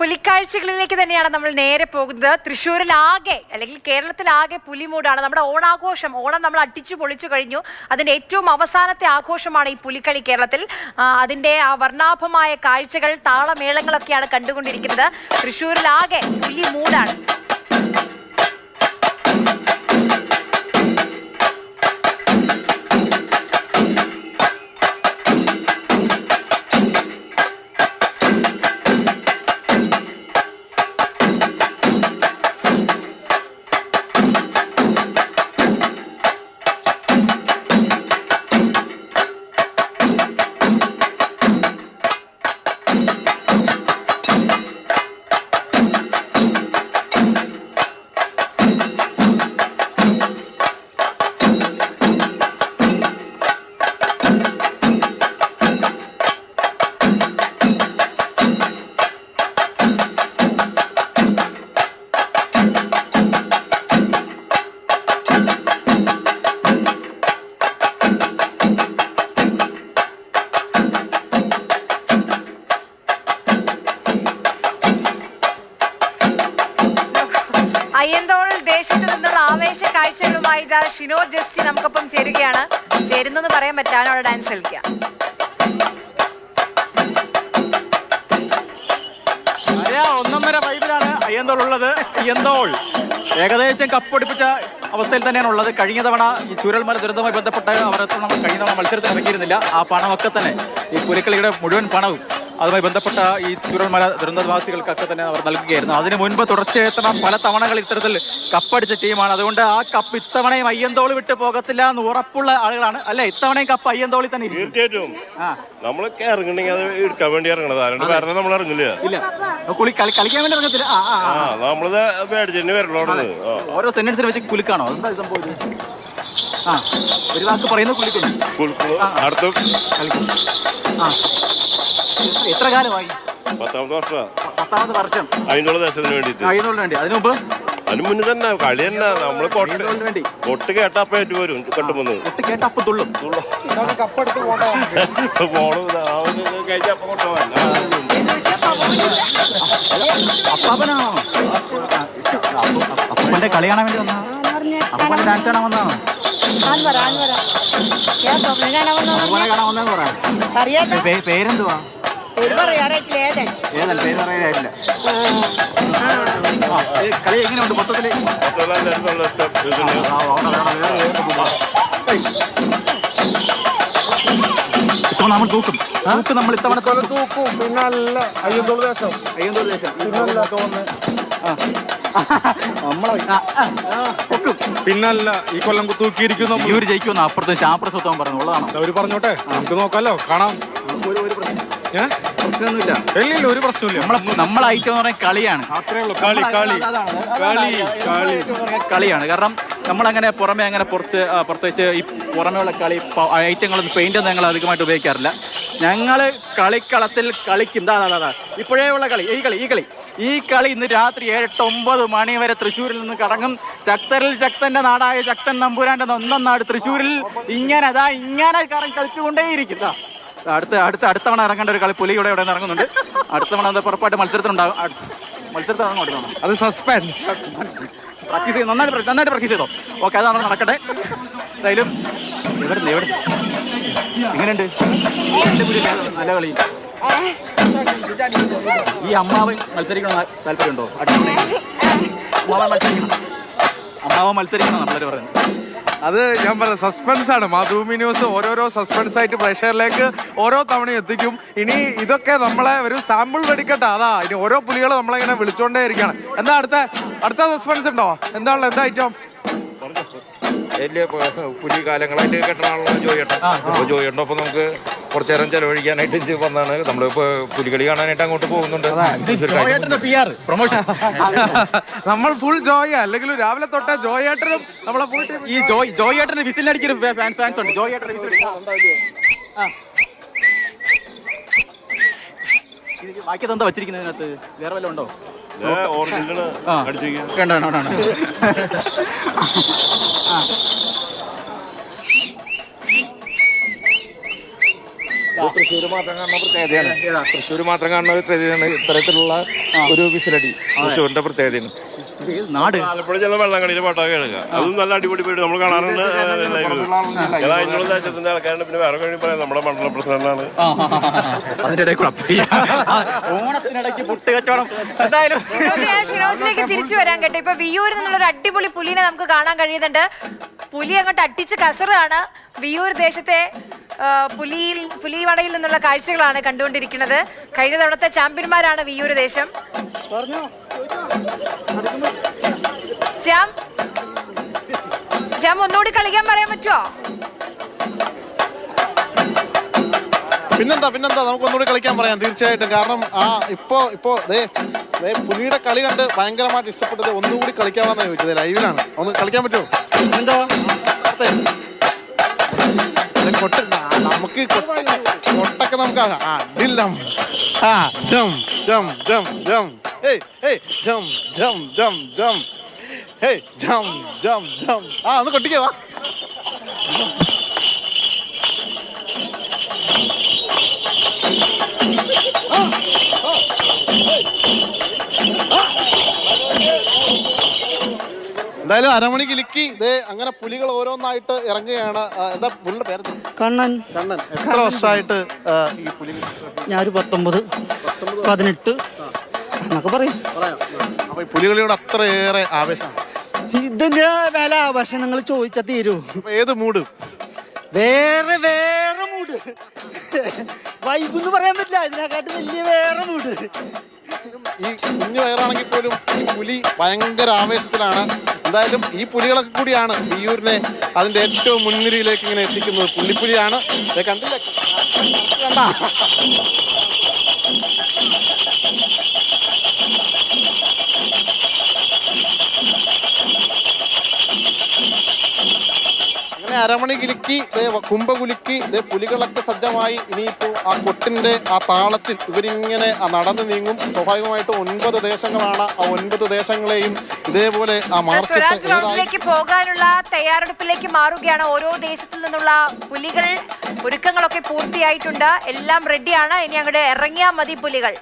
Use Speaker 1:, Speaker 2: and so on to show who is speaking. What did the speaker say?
Speaker 1: പുലിക്കാഴ്ചകളിലേക്ക് തന്നെയാണ് നമ്മൾ നേരെ പോകുന്നത്. തൃശ്ശൂരിലാകെ അല്ലെങ്കിൽ കേരളത്തിലാകെ പുലിമൂടാണ്. നമ്മുടെ ഓണാഘോഷം ഓണം നമ്മൾ അടിച്ചു പൊളിച്ചു കഴിഞ്ഞു. അതിന്റെ ഏറ്റവും അവസാനത്തെ ആഘോഷമാണ് ഈ പുലിക്കളി കേരളത്തിൽ. അതിന്റെ ആ വർണാഭമായ കാഴ്ചകൾ താളമേളങ്ങളൊക്കെയാണ് കണ്ടുകൊണ്ടിരിക്കുന്നത്. തൃശ്ശൂരിലാകെ പുലിമൂടാണ്. അയ്യന്തോൾ ദേശത്ത് നിന്നുള്ള ആവേശ കാഴ്ചകളുമായി ഇതാ ഷിനോ ജസ്റ്റി നമുക്കൊപ്പം ചേരുകയാണ്. ചേരുന്നെന്ന് പറയാൻ പറ്റാൻ അവിടെ ഡാൻസ്
Speaker 2: കളിക്കാം. ഒന്നൊന്നര വൈബിലാണ് അയ്യന്തോൾ ഉള്ളത്. അയ്യന്തോൾ. ഏകദേശം കപ്പടിപ്പിച്ച അവസ്ഥയിൽ തന്നെയാണ് ഉള്ളത്. കഴിഞ്ഞ തവണ ഈ ചുരൽമല ദുരന്തവുമായി ബന്ധപ്പെട്ട് നമ്മൾ കഴിഞ്ഞ തവണ മത്സരത്തിൽ ഇറങ്ങിയിരുന്നില്ല ആ പണമൊക്കെ തന്നെ ഈ പുലിക്കളിയുടെ മുഴുവൻ പണവും അതുമായി ബന്ധപ്പെട്ട ഈ ചുരൽമല ദുരന്തവാസികൾക്കൊക്കെ തന്നെ അവർ നൽകുകയായിരുന്നു. അതിന് മുൻപ് തുടർച്ചയായിട്ടുള്ള പല തവണകൾ ഇത്തരത്തിൽ കപ്പടിച്ച ടീമാണ്. അതുകൊണ്ട് ആ കപ്പ് ഇത്തവണയും അയ്യന്തോൾ വിട്ട് പോകത്തില്ല എന്ന് ഉറപ്പുള്ള ആളുകളാണ്. അല്ലെ ഇത്തവണയും കപ്പ് അയ്യന്തോളി തന്നെ
Speaker 3: തീർച്ചയായിട്ടും. നമ്മളൊക്കെ ഇറങ്ങണെങ്കിൽ അത് എടുക്കാൻ വേണ്ടി ഇറങ്ങണത് അതുകൊണ്ട് കാരണം നമ്മൾ ഇറങ്ങില്ല
Speaker 2: ഇല്ല. കുളി കളി കളിക്കാൻ വേണ്ടി ഇറങ്ങത്തില്ല.
Speaker 3: നമ്മളിത്
Speaker 2: ഓരോ സെന്റൻസിന് വെച്ച് കുലുക്കാണോ? എന്താ സംഭവം ആ. ഒരു വാക്ക് പറയുന്നു കുളിക്കുന്നു
Speaker 3: കുളിക്കുന്നു അടുത്ത.
Speaker 2: കളിക്കും ആ. എത്ര- കാലമായി.
Speaker 3: പത്താമത് വർഷം
Speaker 2: പത്താമത് വർഷം.
Speaker 3: അതിനുള്ള ദേശത്തിന് വേണ്ടിയിട്ട്.
Speaker 2: അതിനുള്ള വേണ്ടി. അതിനു മുമ്പ്?
Speaker 3: അതിന് മുന്നേ തന്നെ കളി തന്നെ.
Speaker 2: നമ്മൾ വേണ്ടി.
Speaker 3: കൊട്ട് കേട്ടപ്പ ഏറ്റു വരും. കെട്ടുമെന്ന്
Speaker 2: ഒട്ട് കേട്ട തുള്ളും. അപ്പാപ്പനാണോ അപ്പന്റെ കളി കാണാൻ വേണ്ടി വന്നാ അപ്പന്റെ ഡാൻസ് കാണാൻ വന്നാണോ പേരെന്തുവാ?
Speaker 4: പേര് പറയാറായിട്ടില്ല. ഏതൻ
Speaker 2: ഏതല്ല പേര് കളി എങ്ങനെയുണ്ട് മൊത്തത്തിൽ. ഇത്തവണ നമ്മൾ തൂക്കും. തൂക്ക് നമ്മൾ ഇത്തവണ
Speaker 5: തൂക്കും. പിന്നെ അല്ല
Speaker 2: അയ്യന്തോൾ ദേശം. ദേശം. പൊക്കും.
Speaker 5: പിന്നല്ല ഈ കൊല്ലം തൂക്കിയിരിക്കുന്നു.
Speaker 2: ഈ ഒരു ജയിക്കുന്നു അപ്പുറത്ത് ശാപ്രസത്വം പറഞ്ഞു ഉള്ളതാണോ
Speaker 5: അവർ പറഞ്ഞോട്ടെ. നമുക്ക് നോക്കാലോ. കാണാം.
Speaker 2: ഒരു ഒരു പ്രശ്നം. പ്രശ്നമൊന്നുമില്ല.
Speaker 5: ഒരു പ്രശ്നമില്ല
Speaker 2: നമ്മളെ നമ്മളെ ഐറ്റം എന്ന് പറഞ്ഞാൽ കളിയാണ്.
Speaker 5: അത്രേ ഉള്ളൂ. കളി കളി. കളി കളി.
Speaker 2: കളിയാണ്. കാരണം നമ്മളങ്ങനെ പുറമെ അങ്ങനെ പുറത്ത് പ്രത്യേകിച്ച് ഈ പുറമെയുള്ള കളി ഐറ്റങ്ങളൊന്നും പെയിന്റ് ഒന്നും ഞങ്ങൾ അധികമായിട്ട് ഉപയോഗിക്കാറില്ല. ഞങ്ങൾ കളിക്കളത്തിൽ കളിക്കും. ദാ ദാ, ദാ ഇപ്പോഴേ ഉള്ള കളി ഈ കളി ഈ കളി. ഈ കളി ഇന്ന് രാത്രി ഏഴെട്ട് ഒമ്പത് മണി വരെ തൃശ്ശൂരിൽ നിന്ന് കടങ്ങും ശക്തരിൽ ശക്തന്റെ നാടായ ശക്തൻ നമ്പൂരാന്റെ ഒന്നാം നാട് തൃശ്ശൂരിൽ ഇങ്ങനെ അതാ ഇങ്ങനെ കറങ്ങി കളിച്ചുകൊണ്ടേയിരിക്കും. അടുത്ത അടുത്ത അടുത്ത തവണ ഇറങ്ങേണ്ട ഒരു കളി പുലി ഇവിടെ ഇവിടെ ഇറങ്ങുന്നുണ്ട്. അടുത്ത തവണ എന്താ പുറപ്പായിട്ട് മത്സരത്തിനുണ്ടാകും മത്സരത്തിൽ
Speaker 5: അത് സസ്പെൻസ്
Speaker 2: പ്രാക്ടീസ് ചെയ്ത്. നന്നായിട്ട് നന്നായിട്ട് പ്രാക്ടീസ് ചെയ്തോ. ഓക്കെ അത് അവിടെ നടക്കട്ടെ. എന്തായാലും എവിടെ എവിടെ എങ്ങനെയുണ്ട് പുലി? നല്ല കളി ഈ അമ്മാവ് മത്സരിക്കണം താല്പര്യമുണ്ടോ? അടുത്ത അമ്മാവൻ മത്സരിക്കണം. അമ്മാവൻ മത്സരിക്കണം നമ്മളൊരു പറയുന്നത്.
Speaker 5: അത് ഞാൻ പറഞ്ഞ സസ്പെൻസ് ആണ്. മാതൃഭൂമി ന്യൂസ് ഓരോരോ സസ്പെൻസ് ആയിട്ട് പ്രേക്ഷകരിലേക്ക് ഓരോ തവണയും എത്തിക്കും. ഇനി ഇതൊക്കെ നമ്മളെ ഒരു സാമ്പിൾ വെടിക്കട്ടെ. അതാ ഇനി ഓരോ പുലികൾ നമ്മളെ ഇങ്ങനെ വിളിച്ചോണ്ടേ ഇരിക്കുകയാണ് എന്താ അടുത്ത അടുത്ത സസ്പെൻസ് ഉണ്ടോ? എന്താണല്ലോ എന്താ ഐറ്റം
Speaker 6: വലിയ പുലി കാലങ്ങളായിട്ട് കെട്ടണാണല്ലോ ജോയിയേട്ടന്റെ ഒപ്പം നമുക്ക് കുറച്ചു നേരം ചെലവഴിക്കാനായിട്ട് വന്നാണ്. നമ്മളിപ്പോ പുലികളി കാണാനായിട്ട് അങ്ങോട്ട് പോകുന്നുണ്ട്.
Speaker 2: പ്രൊമോഷൻ
Speaker 5: നമ്മൾ ഫുൾ ജോയ് അല്ലെങ്കിൽ രാവിലെ തൊട്ട ജോയേട്ടനും നമ്മളെ
Speaker 2: ഈ ജോയ് ജോയേട്ടന്റെ വിസിലടിക്കൊരു ഫാൻസ് ഫാൻസ് ഉണ്ട്. ജോയേട്ടന്റെ വിസിൽ ആ. ഇത് ബാക്കി എന്താ വെച്ചിരിക്കുന്നതിനകത്ത് വേറെ വല്ല ഉണ്ടോ.
Speaker 3: അടിച്ചിരിക്കുക
Speaker 2: കണ്ടോ കണ്ടോ കണ്ടോ ആ.
Speaker 6: തൃശ്ശൂർ മാത്രം കാണുന്ന പ്രത്യേകതയാണ്. തൃശ്ശൂർ മാത്രം കാണുന്ന ഒരു പ്രത്യേകതയാണ്. ഇത്തരത്തിലുള്ള ഒരു വിസിലടി തൃശ്ശൂരിന്റെ പ്രത്യേകതയാണ്.
Speaker 2: നാട്?
Speaker 3: ആലപ്പുഴ ചില വള്ളംകളിയിലെ പാട്ടൊക്കെ കേൾക്കുക. അതും നല്ല അടിപൊളി പേര് നമ്മൾ കാണാറുണ്ട്. അതിനുള്ള ഇന്നുള്ള ദേശത്തിന്റെ ആൾക്കാരുണ്ട്. പിന്നെ വേറെ കഴിഞ്ഞ് പറയാം. നമ്മുടെ മണ്ഡലം പ്രസിഡന്റാണ്.
Speaker 2: ആ, ഓണത്തിനിടയ്ക്ക് പുട്ട് കച്ചവടം. എന്തായാലും
Speaker 1: തിരിച്ചു വരാൻ കേട്ടോ. ഇപ്പൊ വിയൂരിൽ നിന്നുള്ള ഒരു അടിപൊളി പുലിനെ നമുക്ക് കാണാൻ കഴിയുന്നുണ്ട്. പുലി അങ്ങോട്ട് അട്ടിച്ച് കസറാണ്. വിയൂർ ദേശത്തെ പുലിയിൽ പുലിവടയിൽ നിന്നുള്ള കാഴ്ചകളാണ് കണ്ടുകൊണ്ടിരിക്കുന്നത്. കഴിഞ്ഞ തവണത്തെ ചാമ്പ്യന്മാരാണ് വിയൂർ ദേശം. ശ്യാം ശ്യാം ഒന്നുകൂടി കളിക്കാൻ പറയാൻ പറ്റുമോ
Speaker 7: പിന്നെന്താ പിന്നെന്താ? നമുക്ക് ഒന്നുകൂടി കളിക്കാൻ പറയാം തീർച്ചയായിട്ടും. കാരണം ആ ഇപ്പോ ഇപ്പോ ദേ പുലിയുടെ കളി കണ്ട് ഭയങ്കരമായിട്ട് ഇഷ്ടപ്പെട്ടത് ഒന്നുകൂടി കളിക്കാമെന്നാണ് ചോദിച്ചത്. ലൈവിലാണ്. ഒന്ന് കളിക്കാൻ പറ്റുമോ? എന്തോ? കൊട്ട് നമുക്ക് കൊട്ടൊക്കെ നമുക്ക് ആകാം. ആ ജം ജം ജം ജം ഏയ് ഏയ് ജം ജം ജം ജം ഏയ് ജം ജം ജം ആ ഒന്ന് കൊട്ടിക്കോ വാ. എന്തായാലും അരമണി കിലുക്കി ഇതേ അങ്ങനെ പുലികൾ ഓരോന്നായിട്ട് ഇറങ്ങുകയാണ്. എന്താ പുലിയുടെ പേര്
Speaker 8: കണ്ണൻ.
Speaker 7: കണ്ണൻ. എത്ര വർഷമായിട്ട് ഈ പുലി
Speaker 8: ഞാനൊരു പത്തൊമ്പത്. പതിനെട്ട്. എന്നൊക്കെ പറയും.
Speaker 7: അപ്പൊ ഈ പുലികളിയോട് അത്രയേറെ ആവേശമാണ്
Speaker 8: ഇതിന്റെ വില ആവശ്യം നിങ്ങൾ ചോദിച്ചാൽ തീരൂ.
Speaker 7: ഏത് മൂഡ്
Speaker 8: വേറെ വേറെ മൂഡ് വൈബെന്ന് പറയാൻ പറ്റില്ല. ഇതിനെക്കാട്ടും വലിയ വേറെ മൂഡ്
Speaker 7: ഈ കുഞ്ഞു വയറാണെങ്കിൽ പോലും ഈ പുലി ഭയങ്കര ആവേശത്തിലാണ്. എന്തായാലും ഈ പുലികളൊക്കെ കൂടിയാണ് ഈയൂരിനെ അതിന്റെ ഏറ്റവും മുൻനിരയിലേക്ക് ഇങ്ങനെ എത്തിക്കുന്നത്. പുള്ളിപ്പുലിയാണ്. ദേ കണ്ടില്ലേ? കണ്ടാ? അരമണി കിലുക്കി കുംഭ കുലുക്കി പുലികളൊക്കെ സജ്ജമായി. ഇനിയിപ്പോ ആ കൊട്ടിന്റെ ആ താളത്തിൽ ഇവരിങ്ങനെ നടന്നു നീങ്ങും. സ്വാഭാവികമായിട്ട് ഒൻപത് ദേശങ്ങളാണ് ആ ഒൻപത് ദേശങ്ങളെയും ഇതേപോലെ ആ മാർക്കറ്റ്
Speaker 1: സ്വരാജ്
Speaker 7: ഏതായി
Speaker 1: റൗണ്ടിലേക്ക് പോകാനുള്ള തയ്യാറെടുപ്പിലേക്ക് മാറുകയാണ്. ഓരോ ദേശത്തിൽ നിന്നുള്ള പുലികൾ ഒരുക്കങ്ങളൊക്കെ പൂർത്തിയായിട്ടുണ്ട്. എല്ലാം റെഡിയാണ് ഇനി അങ്ങോട്ട് ഇറങ്ങിയാൽ മതി പുലികൾ.